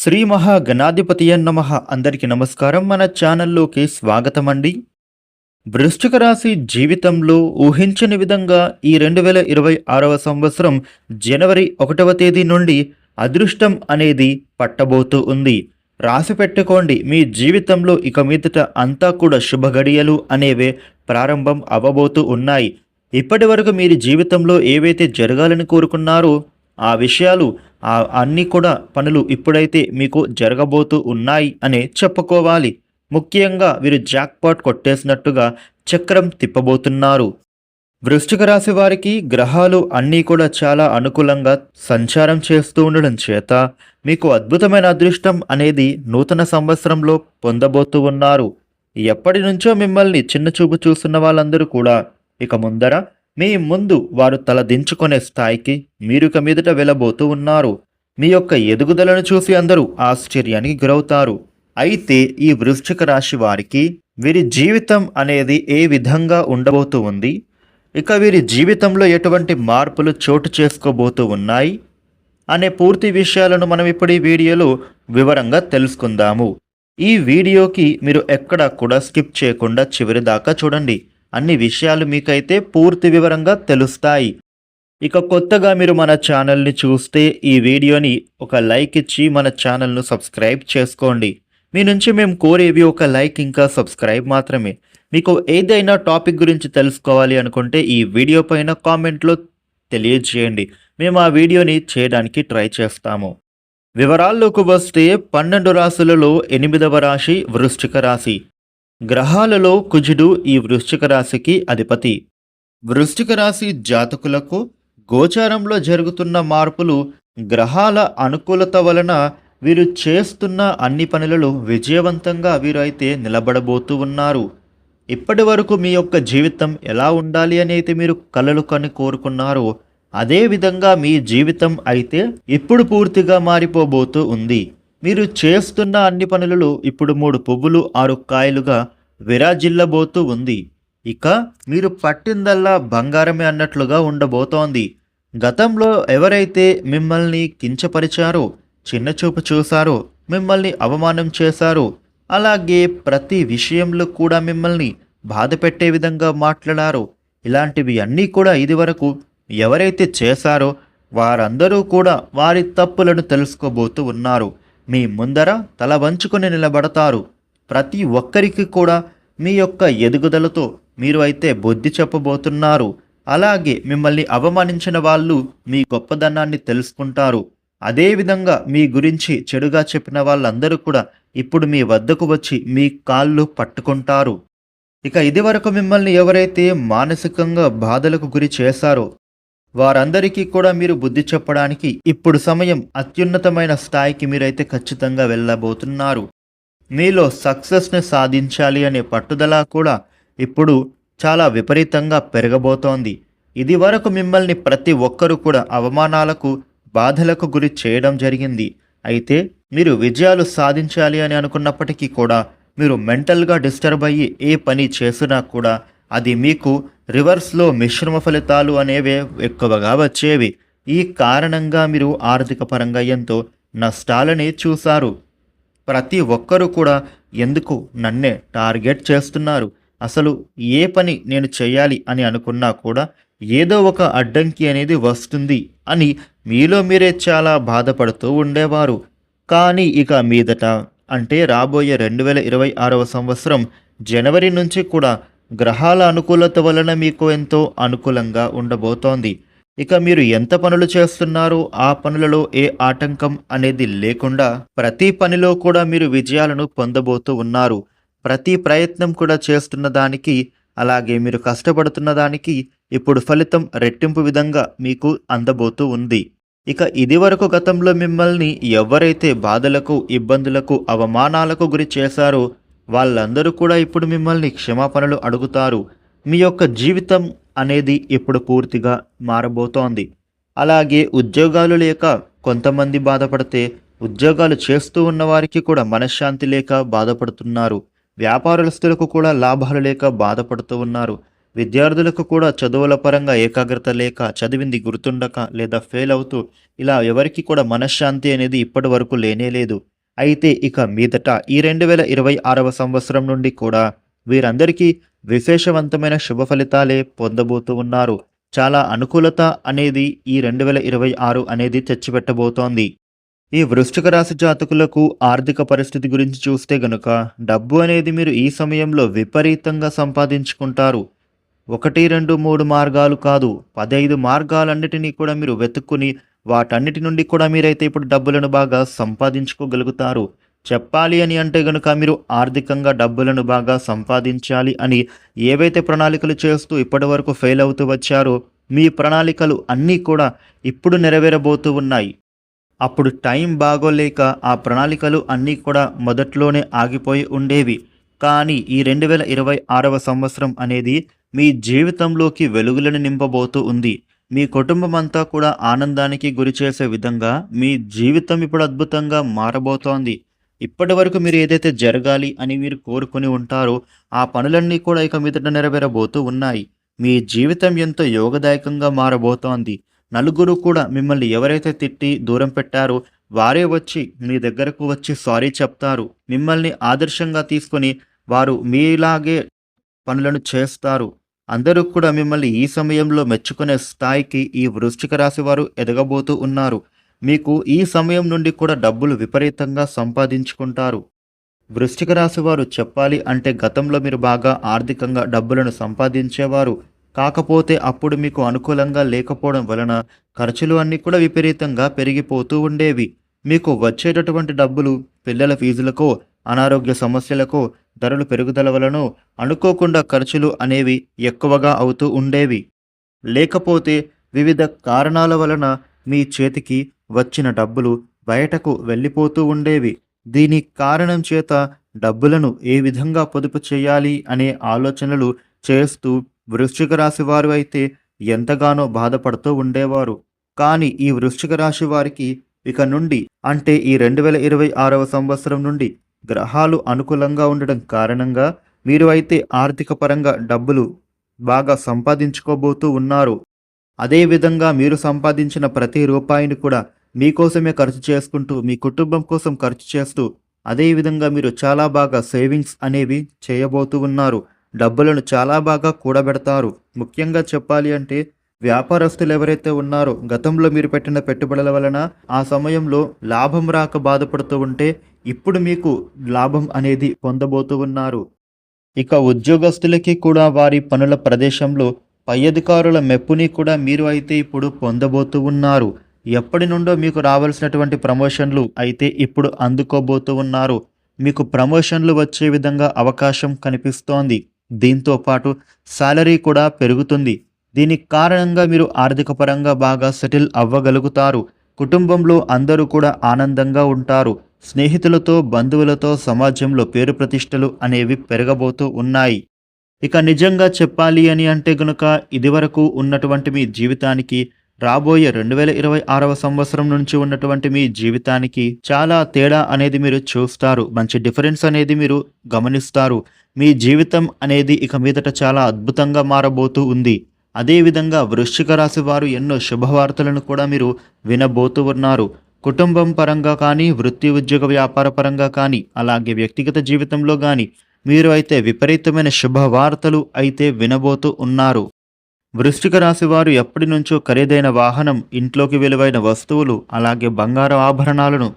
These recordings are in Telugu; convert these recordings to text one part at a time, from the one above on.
శ్రీ మహాగణాధిపతియ నమ. అందరికీ నమస్కారం. మన ఛానల్లోకి స్వాగతం అండి వృశ్చిక రాశి జీవితంలో ఊహించని విధంగా ఈ రెండు వేల ఇరవై ఆరవ సంవత్సరం జనవరి ఒకటవ తేదీ నుండి అదృష్టం అనేది పట్టబోతూ ఉంది. రాసి పెట్టుకోండి మీ జీవితంలో ఇక మీదట అంతా కూడా శుభ గడియలు అనేవే ప్రారంభం అవ్వబోతూ ఉన్నాయి. ఇప్పటి వరకు మీరు జీవితంలో ఏవైతే జరగాలని కోరుకున్నారో ఆ విషయాలు ఆ అన్నీ కూడా పనులు ఇప్పుడైతే మీకు జరగబోతూ ఉన్నాయి అనే చెప్పుకోవాలి. ముఖ్యంగా వీరు జాక్పాట్ కొట్టేసినట్టుగా చక్రం తిప్పబోతున్నారు. వృశ్చిక రాశి వారికి గ్రహాలు అన్నీ కూడా చాలా అనుకూలంగా సంచారం చేస్తూ ఉండడం చేత మీకు అద్భుతమైన అదృష్టం అనేది నూతన సంవత్సరంలో పొందబోతూ ఉన్నారు. ఎప్పటి నుంచో మిమ్మల్ని చిన్న చూపు చూస్తున్న వాళ్ళందరూ కూడా ఇక ముందర మీ ముందు వారు తల దించుకునే స్థాయికి మీరు మీదట వెళ్ళబోతూ ఉన్నారు. మీ యొక్క ఎదుగుదలను చూసి అందరూ ఆశ్చర్యానికి గురవుతారు. అయితే ఈ వృశ్చిక రాశి వారికి వీరి జీవితం అనేది ఏ విధంగా ఉండబోతూ ఉంది? ఇక వీరి జీవితంలో ఎటువంటి మార్పులు చోటు చేసుకోబోతూ ఉన్నాయి? అనే పూర్తి విషయాలను మనం ఇప్పుడు ఈ వీడియోలో వివరంగా తెలుసుకుందాము. ఈ వీడియోకి మీరు ఎక్కడా కూడా స్కిప్ చేయకుండా చివరి దాకా చూడండి. అన్ని విషయాలు మీకైతే పూర్తి వివరంగా తెలుస్తాయి. ఇక కొత్తగా మీరు మన ఛానల్ని చూస్తే ఈ వీడియోని ఒక లైక్ ఇచ్చి మన ఛానల్ను సబ్స్క్రైబ్ చేసుకోండి. మీ నుంచి మేము కోరేవి ఒక లైక్ ఇంకా సబ్స్క్రైబ్ మాత్రమే. మీకు ఏదైనా టాపిక్ గురించి తెలుసుకోవాలి అనుకుంటే ఈ వీడియో పైన కామెంట్లో తెలియజేయండి. మేము ఆ వీడియోని చేయడానికి ట్రై చేస్తాము. వివరాల్లోకి వస్తే పన్నెండు రాశులలో ఎనిమిదవ రాశి వృశ్చిక రాశి. గ్రహాలలో కుజుడు ఈ వృశ్చిక రాశికి అధిపతి. వృశ్చిక రాశి జాతకులకు గోచారంలో జరుగుతున్న మార్పులు గ్రహాల అనుకూలత వలన వీరు చేస్తున్న అన్ని పనులలో విజయవంతంగా వీరు అయితే నిలబడబోతూ ఉన్నారు. ఇప్పటి వరకు మీ యొక్క జీవితం ఎలా ఉండాలి అని అయితే మీరు కలలు కని కోరుకున్నారో అదేవిధంగా మీ జీవితం అయితే ఇప్పుడు పూర్తిగా మారిపోబోతూ ఉంది. మీరు చేస్తున్న అన్ని పనులలో ఇప్పుడు మూడు పువ్వులు ఆరు కాయలుగా విరాజిల్లబోతూ ఉంది. ఇక మీరు పట్టిందల్లా బంగారమే అన్నట్లుగా ఉండబోతోంది. గతంలో ఎవరైతే మిమ్మల్ని కించపరిచారో చిన్నచూపు చూశారో మిమ్మల్ని అవమానం చేశారో అలాగే ప్రతి విషయంలో కూడా మిమ్మల్ని బాధ పెట్టే విధంగా మాట్లాడారో ఇలాంటివి అన్నీ కూడా ఇదివరకు ఎవరైతే చేశారో వారందరూ కూడా వారి తప్పులను తెలుసుకోబోతూ ఉన్నారు. మీ ముందర తల వంచుకొని నిలబడతారు. ప్రతి ఒక్కరికి కూడా మీ యొక్క ఎదుగుదలతో మీరు అయితే బుద్ధి చెప్పబోతున్నారు. అలాగే మిమ్మల్ని అవమానించిన వాళ్ళు మీ గొప్పదనాన్ని తెలుసుకుంటారు. అదేవిధంగా మీ గురించి చెడుగా చెప్పిన వాళ్ళందరూ కూడా ఇప్పుడు మీ వద్దకు వచ్చి మీ కాళ్ళు పట్టుకుంటారు. ఇక ఇదివరకు మిమ్మల్ని ఎవరైతే మానసికంగా బాధలకు గురి చేశారో వారందరికీ కూడా మీరు బుద్ధి చెప్పడానికి ఇప్పుడు సమయం అత్యున్నతమైన స్థాయికి మీరైతే ఖచ్చితంగా వెళ్ళబోతున్నారు. మీలో సక్సెస్ని సాధించాలి అనే పట్టుదల కూడా ఇప్పుడు చాలా విపరీతంగా పెరగబోతోంది. ఇది వరకు మిమ్మల్ని ప్రతి ఒక్కరూ కూడా అవమానాలకు బాధలకు గురి చేయడం జరిగింది. అయితే మీరు విజయాలు సాధించాలి అని అనుకున్నప్పటికీ కూడా మీరు మెంటల్గా డిస్టర్బ్ అయ్యి ఏ పని చేసినా కూడా అది మీకు రివర్స్లో మిశ్రమ ఫలితాలు అనేవే ఎక్కువగా వచ్చేవి. ఈ కారణంగా మీరు ఆర్థిక పరంగా ఎంతో నష్టాలని చూశారు. ప్రతి ఒక్కరూ కూడా ఎందుకు నన్నే టార్గెట్ చేస్తున్నారు? అసలు ఏ పని నేను చేయాలి అని అనుకున్నా కూడా ఏదో ఒక అడ్డంకి అనేది వస్తుంది అని మీలో మీరే చాలా బాధపడుతూ ఉండేవారు. కానీ ఇక మీదట అంటే రాబోయే రెండు వేల ఇరవై ఆరవ సంవత్సరం జనవరి నుంచి కూడా గ్రహాల అనుకూలత వలన మీకు ఎంతో అనుకూలంగా ఉండబోతోంది. ఇక మీరు ఎంత పనులు చేస్తున్నారో ఆ పనులలో ఏ ఆటంకం అనేది లేకుండా ప్రతి పనిలో కూడా మీరు విజయాలను పొందబోతూ ఉన్నారు. ప్రతి ప్రయత్నం కూడా చేస్తున్న దానికి అలాగే మీరు కష్టపడుతున్న దానికి ఇప్పుడు ఫలితం రెట్టింపు విధంగా మీకు అందబోతూ ఉంది. ఇక ఇదివరకు గతంలో మిమ్మల్ని ఎవరైతే బాధలకు ఇబ్బందులకు అవమానాలకు గురి చేశారో వాళ్ళందరూ కూడా ఇప్పుడు మిమ్మల్ని క్షమాపణలు అడుగుతారు. మీ యొక్క జీవితం అనేది ఇప్పుడు పూర్తిగా మారబోతోంది. అలాగే ఉద్యోగాలు లేక కొంతమంది బాధపడితే ఉద్యోగాలు చేస్తూ ఉన్నవారికి కూడా మనశ్శాంతి లేక బాధపడుతున్నారు. వ్యాపారస్తులకు కూడా లాభాలు లేక బాధపడుతూ ఉన్నారు. విద్యార్థులకు కూడా చదువుల పరంగా ఏకాగ్రత లేక చదివింది గుర్తుండక లేదా ఫెయిల్ అవుతూ ఇలా ఎవరికి కూడా మనశ్శాంతి అనేది ఇప్పటి వరకు లేనే లేదు. అయితే ఇక మీదట ఈ రెండు వేల ఇరవై ఆరవ సంవత్సరం నుండి కూడా వీరందరికీ విశేషవంతమైన శుభ ఫలితాలే పొందబోతూ ఉన్నారు. చాలా అనుకూలత అనేది ఈ రెండు వేల ఇరవై ఆరు అనేది తెచ్చిపెట్టబోతోంది. ఈ వృశ్చిక రాశి జాతకులకు ఆర్థిక పరిస్థితి గురించి చూస్తే గనుక డబ్బు అనేది మీరు ఈ సమయంలో విపరీతంగా సంపాదించుకుంటారు. ఒకటి రెండు మూడు మార్గాలు కాదు. పదైదు మార్గాలన్నిటినీ కూడా మీరు వెతుక్కుని వాటన్నిటి నుండి కూడా మీరైతే ఇప్పుడు డబ్బులను బాగా సంపాదించుకోగలుగుతారు. చెప్పాలి అని అంటే గనుక మీరు ఆర్థికంగా డబ్బులను బాగా సంపాదించాలి అని ఏవైతే ప్రణాళికలు చేస్తూ ఇప్పటి వరకు ఫెయిల్ అవుతూ వచ్చారో మీ ప్రణాళికలు అన్నీ కూడా ఇప్పుడు నెరవేరబోతూ ఉన్నాయి. అప్పుడు టైం బాగోలేక ఆ ప్రణాళికలు అన్నీ కూడా మొదట్లోనే ఆగిపోయి ఉండేవి. కానీ ఈ రెండు వేల ఇరవై ఆరవ సంవత్సరం అనేది మీ జీవితంలోకి వెలుగులను నింపబోతూ ఉంది. మీ కుటుంబం అంతా కూడా ఆనందానికి గురి చేసే విధంగా మీ జీవితం ఇప్పుడు అద్భుతంగా మారబోతోంది. ఇప్పటి వరకు మీరు ఏదైతే జరగాలి అని మీరు కోరుకుని ఉంటారో ఆ పనులన్నీ కూడా ఇక మీదట నెరవేరబోతూ ఉన్నాయి. మీ జీవితం ఎంతో యోగదాయకంగా మారబోతోంది. నలుగురు కూడా మిమ్మల్ని ఎవరైతే తిట్టి దూరం పెట్టారో వారే వచ్చి మీ దగ్గరకు వచ్చి సారీ చెప్తారు. మిమ్మల్ని ఆదర్శంగా తీసుకొని వారు మీలాగే పనులను చేస్తారు. అందరూ కూడా మిమ్మల్ని ఈ సమయంలో మెచ్చుకునే స్థాయికి ఈ వృశ్చిక రాశి వారు ఎదగబోతూ ఉన్నారు. మీకు ఈ సమయం నుండి కూడా డబ్బులు విపరీతంగా సంపాదించుకుంటారు. వృశ్చిక రాశి వారు చెప్పాలి అంటే గతంలో మీరు బాగా ఆర్థికంగా డబ్బులను సంపాదించేవారు. కాకపోతే అప్పుడు మీకు అనుకూలంగా లేకపోవడం వలన ఖర్చులు అన్నీ కూడా విపరీతంగా పెరిగిపోతూ ఉండేవి. మీకు వచ్చేటటువంటి డబ్బులు పిల్లల ఫీజులకో అనారోగ్య సమస్యలకో ధరలు పెరుగుదల వలన అనుకోకుండా ఖర్చులు అనేవి ఎక్కువగా అవుతూ ఉండేవి. లేకపోతే వివిధ కారణాల వలన మీ చేతికి వచ్చిన డబ్బులు బయటకు వెళ్ళిపోతూ ఉండేవి. దీని కారణం చేత డబ్బులను ఏ విధంగా పొదుపు చేయాలి అనే ఆలోచనలు చేస్తూ వృశ్చిక రాశి వారు అయితే ఎంతగానో బాధపడుతూ ఉండేవారు. కానీ ఈ వృశ్చిక రాశి వారికి ఇక నుండి అంటే ఈ రెండు వేల ఇరవై ఆరవ సంవత్సరం నుండి గ్రహాలు అనుకూలంగా ఉండడం కారణంగా మీరు అయితే ఆర్థిక పరంగా డబ్బులు బాగా సంపాదించుకోబోతూ ఉన్నారు. అదేవిధంగా మీరు సంపాదించిన ప్రతి రూపాయిని కూడా మీకోసమే ఖర్చు చేసుకుంటూ మీ కుటుంబం కోసం ఖర్చు చేస్తూ అదేవిధంగా మీరు చాలా బాగా సేవింగ్స్ అనేవి చేయబోతూ ఉన్నారు. డబ్బులను చాలా బాగా కూడబెడతారు. ముఖ్యంగా చెప్పాలి అంటే వ్యాపారస్తులు ఎవరైతే ఉన్నారో గతంలో మీరు పెట్టిన పెట్టుబడుల వలన ఆ సమయంలో లాభం రాక బాధపడుతూ ఉంటే ఇప్పుడు మీకు లాభం అనేది పొందబోతూ ఉన్నారు. ఇక ఉద్యోగస్తులకి కూడా వారి పనుల ప్రదేశంలో పై అధికారుల మెప్పుని కూడా మీరు అయితే ఇప్పుడు పొందబోతూ ఉన్నారు. ఎప్పటి నుండో మీకు రావాల్సినటువంటి ప్రమోషన్లు అయితే ఇప్పుడు అందుకోబోతూ ఉన్నారు. మీకు ప్రమోషన్లు వచ్చే విధంగా అవకాశం కనిపిస్తోంది. దీంతో పాటు శాలరీ కూడా పెరుగుతుంది. దీనికి కారణంగా మీరు ఆర్థిక పరంగా బాగా సెటిల్ అవ్వగలుగుతారు. కుటుంబంలో అందరూ కూడా ఆనందంగా ఉంటారు. స్నేహితులతో బంధువులతో సమాజంలో పేరు ప్రతిష్టలు అనేవి పెరగబోతూ ఉన్నాయి. ఇక నిజంగా చెప్పాలి అని అంటే గనుక ఇదివరకు ఉన్నటువంటి మీ జీవితానికి రాబోయే రెండు వేల ఇరవై ఆరవ సంవత్సరం నుంచి ఉన్నటువంటి మీ జీవితానికి చాలా తేడా అనేది మీరు చూస్తారు. మంచి డిఫరెన్స్ అనేది మీరు గమనిస్తారు. మీ జీవితం అనేది ఇక మీదట చాలా అద్భుతంగా మారబోతూ ఉంది. అదేవిధంగా వృశ్చిక రాశి వారు ఎన్నో శుభవార్తలను కూడా మీరు వినబోతూ ఉన్నారు. కుటుంబం పరంగా కానీ వృత్తి ఉద్యోగ వ్యాపార పరంగా కానీ అలాగే వ్యక్తిగత జీవితంలో కానీ మీరు అయితే విపరీతమైన శుభవార్తలు అయితే వినబోతూ ఉన్నారు. వృష్టిక రాశి వారు ఎప్పటి నుంచో ఖరీదైన వాహనం ఇంట్లోకి విలువైన వస్తువులు అలాగే బంగారు ఆభరణాలను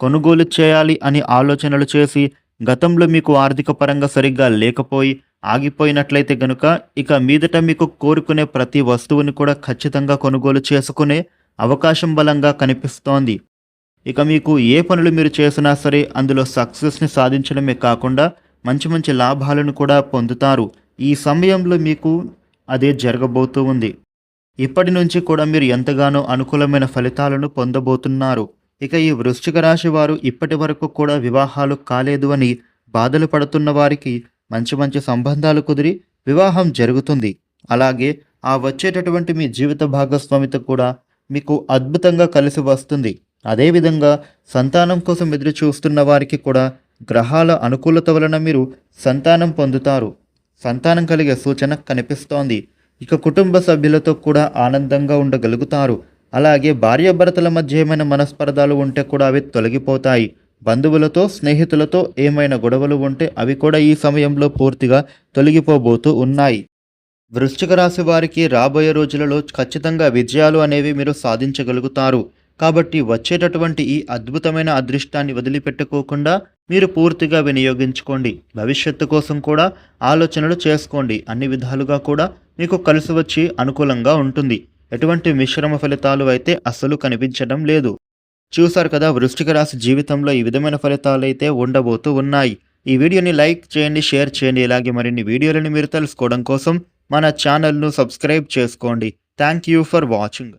కొనుగోలు చేయాలి అని ఆలోచనలు చేసి గతంలో మీకు ఆర్థిక పరంగా సరిగ్గా లేకపోయి ఆగిపోయినట్లయితే గనుక ఇక మీదట మీకు కోరుకునే ప్రతి వస్తువుని కూడా ఖచ్చితంగా కొనుగోలు చేసుకునే అవకాశం బలంగా కనిపిస్తోంది. ఇక మీకు ఏ పనులు మీరు చేసినా సరే అందులో సక్సెస్ని సాధించడమే కాకుండా మంచి మంచి లాభాలను కూడా పొందుతారు. ఈ సమయంలో మీకు అదే జరగబోతూ ఉంది. ఇప్పటి నుంచి కూడా మీరు ఎంతగానో అనుకూలమైన ఫలితాలను పొందబోతున్నారు. ఇక ఈ వృశ్చిక రాశి వారు ఇప్పటి వరకు కూడా వివాహాలు కాలేదు అని బాధలు పడుతున్న వారికి మంచి మంచి సంబంధాలు కుదిరి వివాహం జరుగుతుంది. అలాగే ఆ వచ్చేటటువంటి మీ జీవిత భాగస్వామితో కూడా మీకు అద్భుతంగా కలిసి వస్తుంది. అదేవిధంగా సంతానం కోసం ఎదురు చూస్తున్న వారికి కూడా గ్రహాల అనుకూలత వలన మీరు సంతానం పొందుతారు. సంతానం కలిగే సూచన కనిపిస్తోంది. ఇక కుటుంబ సభ్యులతో కూడా ఆనందంగా ఉండగలుగుతారు. అలాగే భార్యాభర్తల మధ్య ఏమైనా మనస్పర్ధాలు ఉంటే కూడా అవి తొలగిపోతాయి. బంధువులతో స్నేహితులతో ఏమైనా గొడవలు ఉంటే అవి కూడా ఈ సమయంలో పూర్తిగా తొలగిపోబోతూ ఉన్నాయి. వృశ్చిక రాశి వారికి రాబోయే రోజులలో ఖచ్చితంగా విజయాలు అనేవి మీరు సాధించగలుగుతారు. కాబట్టి వచ్చేటటువంటి ఈ అద్భుతమైన అదృష్టాన్ని వదిలిపెట్టుకోకుండా మీరు పూర్తిగా వినియోగించుకోండి. భవిష్యత్తు కోసం కూడా ఆలోచనలు చేసుకోండి. అన్ని విధాలుగా కూడా మీకు కలిసి వచ్చి అనుకూలంగా ఉంటుంది. ఎటువంటి మిశ్రమ ఫలితాలు అయితే అస్సలు కనిపించడం లేదు. చూశారు కదా వృష్టిక రాశి జీవితంలో ఈ విధమైన ఫలితాలు అయితే ఉండబోతూ ఉన్నాయి. ఈ వీడియోని లైక్ చేయండి షేర్ చేయండి. ఇలాగే మరిన్ని వీడియోలను మీరు తెలుసుకోవడం కోసం మన ఛానల్ను సబ్స్క్రైబ్ చేసుకోండి. Thank you for watching.